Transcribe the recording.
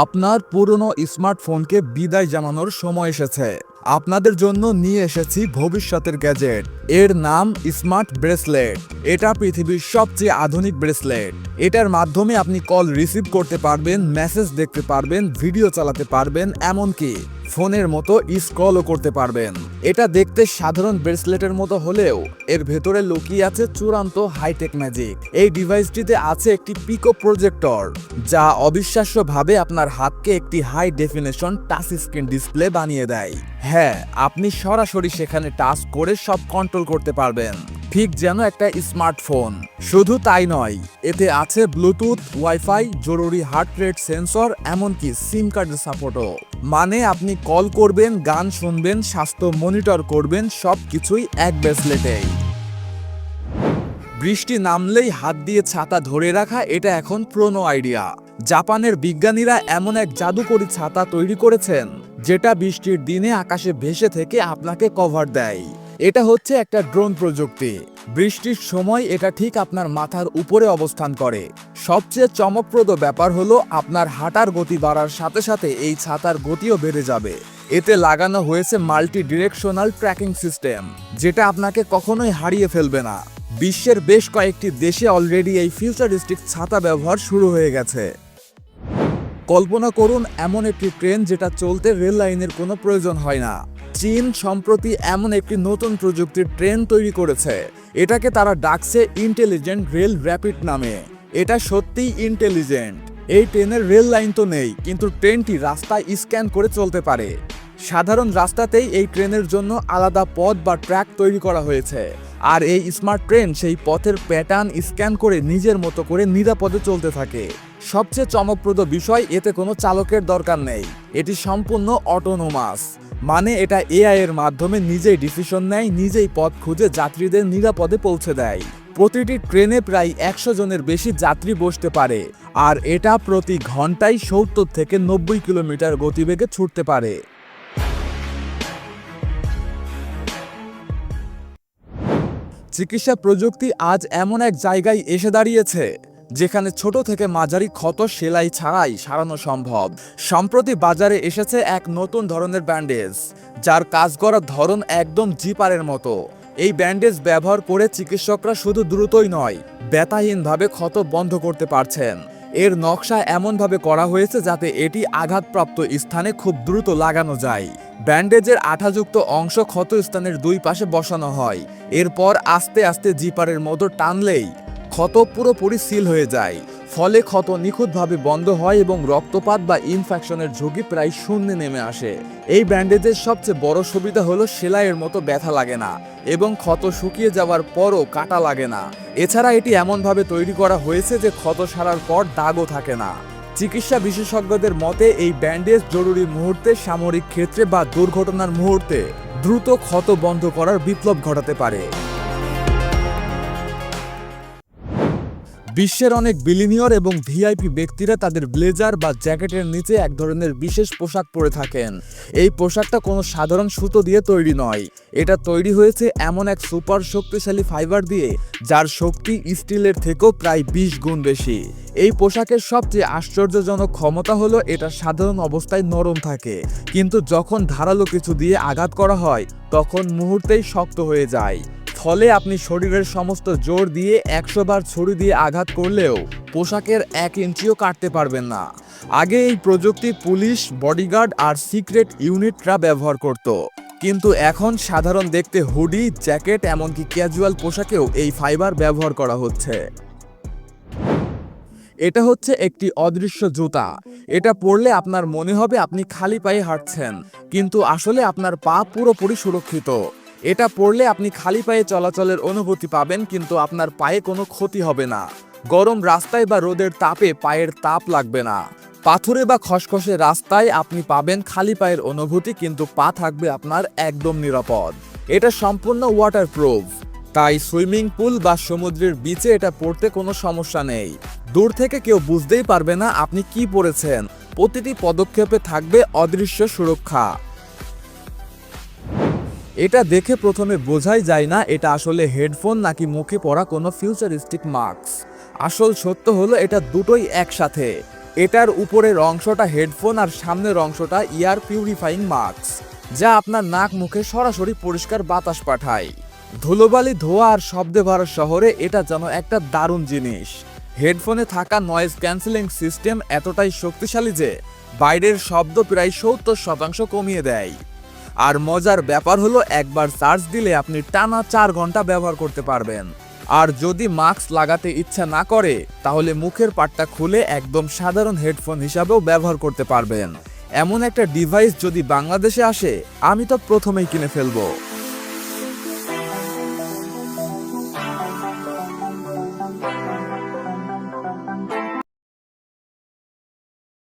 আপনার পুরনো স্মার্টফোনকে বিদায় জানানোর সময় এসেছে। আপনাদের জন্য নিয়ে এসেছি ভবিষ্যতের গ্যাজেট। এর নাম স্মার্ট ব্রেসলেট। এটা পৃথিবীর সবচেয়ে আধুনিক ব্রেসলেট। এটার মাধ্যমে আপনি কল রিসিভ করতে পারবেন, মেসেজ দেখতে পারবেন, ভিডিও চালাতে পারবেন, এমনকি ফোনের মতো স্ক্রলও করতে পারবেন। এটা দেখতে সাধারণ ব্রেসলেটের মতো হলেও এর ভেতরে লুকিয়ে আছে চূড়ান্ত হাইটেক ম্যাজিক। এই ডিভাইসটিতে আছে একটি পিকো প্রজেক্টর, যা অবিশ্বাস্যভাবে আপনার হাতকে একটি high definition touch screen display বানিয়ে দেয়। হ্যাঁ আপনি সরাসরি সেখানে টাচ করে সব কন্ট্রোল করতে পারবেন। ঠিক যেন একটা স্মার্টফোন। শুধু তাই নয়, এতে আছে ব্লুটুথ, ওয়াইফাই, জরুরি হার্ট রেট সেন্সর, এমনকি সিম কার্ডের সাপোর্টও। মানে আপনি কল করবেন, গান শুনবেন, স্বাস্থ্য মনিটর করবেন সব কিছুই এক ব্রেসলেটেই। বৃষ্টি নামলেই হাত দিয়ে ছাতা ধরে রাখা, এটা এখন প্রোনো আইডিয়া। জাপানের বিজ্ঞানীরা এমন এক জাদুকরী ছাতা তৈরি করেছেন, যেটা বৃষ্টির দিনে আকাশে ভেসে থেকে আপনাকে কভার দেয়। এটা হচ্ছে একটা ড্রোন প্রযুক্তি। বৃষ্টির সময় এটা ঠিক আপনার মাথার উপরে অবস্থান করে। সবচেয়ে চমকপ্রদ ব্যাপার হলো আপনার হাঁটার গতি বাড়ার সাথে সাথে এই ছাতার গতিও বেড়ে যাবে। এতে লাগানো হয়েছে মাল্টি ডিরেকশনাল ট্র্যাকিং সিস্টেম, যেটা আপনাকে কখনোই হারিয়ে ফেলবে না। বিশ্বের বেশ কয়েকটি দেশে অলরেডি এই ফিউচারিস্টিক ছাতা ব্যবহার শুরু হয়ে গেছে। কল্পনা করুন, এমন একটি ট্রেন যেটা চলতে রেল লাইনের কোনো প্রয়োজন হয় না। চীন সম্প্রতি এমন একটি নতুন প্রযুক্তির ট্রেন তৈরি করেছে। এটাকে তারা ডাকছে ইন্টেলিজেন্ট রেল র্যাপিড নামে। এটা সত্যিই ইন্টেলিজেন্ট। এই ট্রেনের রেল লাইন তো নেই, কিন্তু ট্রেনটি রাস্তায় স্ক্যান করে চলতে পারে। সাধারণ রাস্তাতেই এই ট্রেনের জন্য আলাদা পথ বা ট্র্যাক তৈরি করা হয়েছে। আর এই স্মার্ট ট্রেন সেই পথের প্যাটার্ন স্ক্যান করে নিজের মতো করে নিরাপদে চলতে থাকে। সবচেয়ে চমকপ্রদ বিষয়, এতে কোনো চালকের দরকার নেই। এটি সম্পূর্ণ অটোনোমাস মানে এটা এআই এর মাধ্যমে নিজেই ডিসিশন নেয়, নিজেই পথ খুঁজে যাত্রীদের নিরাপদে পৌঁছে দেয়। প্রতিটি ট্রেনে প্রায় একশো জনের বেশি যাত্রী বসতে পারে, আর এটা প্রতি ঘন্টায় সত্তর থেকে নব্বই কিলোমিটার গতিবেগে ছুটতে পারে। চিকিৎসা প্রযুক্তি আজ এমন এক জায়গায় এসে দাঁড়িয়েছে, যেখানে ছোট থেকে মাঝারি ক্ষত সেলাই ছাড়াই সারানো সম্ভব। সম্প্রতি বাজারে এসেছে এক নতুন ধরনের ব্যান্ডেজ, যার কাজ করার ধরন একদম জিপারের মতো। এই ব্যান্ডেজ ব্যবহার করে চিকিৎসকরা শুধু দ্রুতই নয়, ব্যথাহীনভাবে ক্ষত বন্ধ করতে পারছেন। এর নকশা এমনভাবে করা হয়েছে যাতে এটি আঘাতপ্রাপ্ত স্থানে খুব দ্রুত লাগানো যায়। ব্যান্ডেজের আঠাযুক্ত অংশ ক্ষত স্থানের দুই পাশে বসানো হয় এরপর আস্তে আস্তে জিপারের মতো টানলেই ক্ষত পুরোপুরি সিল হয়ে যায়। ফলে ক্ষত নিখুঁতভাবে বন্ধ হয় এবং রক্তপাত বা ইনফেকশনের ঝুঁকি প্রায় শূন্যে নেমে আসে। এই ব্যান্ডেজের সবচেয়ে বড় সুবিধা হলো সেলাইয়ের মতো ব্যথা লাগে না এবং ক্ষত শুকিয়ে যাওয়ার পরও কাটা লাগে না। এছাড়া এটি এমনভাবে তৈরি করা হয়েছে যে ক্ষত সারার পর দাগও থাকে না। চিকিৎসা বিশেষজ্ঞদের মতে এই ব্যান্ডেজ জরুরি মুহূর্তে সামরিক ক্ষেত্রে বা দুর্ঘটনার মুহূর্তে দ্রুত ক্ষত বন্ধ করার বিপ্লব ঘটাতে পারে। বিশ্বের অনেক বিলিনিয়র এবং ভিআইপি ব্যক্তিরা তাদের ব্লেজার বা জ্যাকেটের নিচে এক ধরনের বিশেষ পোশাক পরে থাকেন। এই পোশাকটা কোনো সাধারণ সুতো দিয়ে তৈরি নয়। এটা তৈরি হয়েছে এমন এক সুপার শক্তিশালী ফাইবার দিয়ে, যার শক্তি স্টিলের থেকেও প্রায় বিশ গুণ বেশি। এই পোশাকের সবচেয়ে আশ্চর্যজনক ক্ষমতা হলো এটা সাধারণ অবস্থায় নরম থাকে। কিন্তু যখন ধারালো কিছু দিয়ে আঘাত করা হয়, তখন মুহূর্তেই শক্ত হয়ে যায়। ফলে আপনি শরীরের সমস্ত জোর দিয়ে একশো বার ছুরি দিয়ে আঘাত করলেও পোশাকের এক ইঞ্চিও কাটতে পারবেন না। আগে এই প্রযুক্তি পুলিশ, বডিগার্ড আর সিক্রেট ইউনিটরা ব্যবহার করত। কিন্তু এখন সাধারণ দেখতে হুডি, জ্যাকেট এমনকি ক্যাজুয়াল পোশাকেও এই ফাইবার ব্যবহার করা হচ্ছে। এটা হচ্ছে একটি অদৃশ্য জুতা। এটা পরলে আপনার মনে হবে আপনি খালি পায়ে হাঁটছেন। কিন্তু আসলে আপনার পা পুরোপুরি সুরক্ষিত। এটা পরলে আপনি খালি পায়ে চলাচলের অনুভূতি পাবেন, কিন্তু আপনার পায়ে কোনো ক্ষতি হবে না। গরম রাস্তায় বা রোদের তাপে পায়ের তাপ লাগবে না। পাথরে বা খসখসে রাস্তায় আপনি পাবেন খালি পায়ের অনুভূতি, কিন্তু পা থাকবে আপনার একদম নিরাপদ। এটা সম্পূর্ণ ওয়াটারপ্রুফ তাই সুইমিং পুল বা সমুদ্রের বিচে এটা পড়তে কোনো সমস্যা নেই। দূর থেকে কেউ বুঝতেই পারবে না আপনি কি পড়েছেন। প্রতিটি পদক্ষেপে থাকবে অদৃশ্য সুরক্ষা। এটা দেখে প্রথমে বোঝাই যায় না এটা আসলে হেডফোন নাকি মুখে পড়া কোনো ফিউচারিস্টিক মাস্ক আসল সত্য হলো এটা দুটোই একসাথে। এটার উপরের অংশটা হেডফোন আর সামনের অংশটা ইয়ার পিউরিফাইং মাস্ক যা আপনার নাক মুখে সরাসরি পরিষ্কার বাতাস পাঠায়। ধুলোবালি, ধোয়া আর শব্দে ভরা শহরে এটা যেন একটা দারুণ জিনিস। হেডফোনে থাকা নয়েজ ক্যান্সেলিং সিস্টেম এতটাই শক্তিশালী যে বাইরের শব্দ প্রায় সত্তর শতাংশ কমিয়ে দেয়। আর মজার ব্যাপার হলো একবার চার্জ দিলে আপনি টানা চার ঘণ্টা ব্যবহার করতে পারবেন। আর যদি মাস্ক লাগাতে ইচ্ছা না করে, তাহলে মুখের পাটটা খুলে একদম সাধারণ হেডফোন হিসাবেও ব্যবহার করতে পারবেন। এমন একটা ডিভাইস যদি বাংলাদেশে আসে, আমি তো প্রথমেই কিনে ফেলব।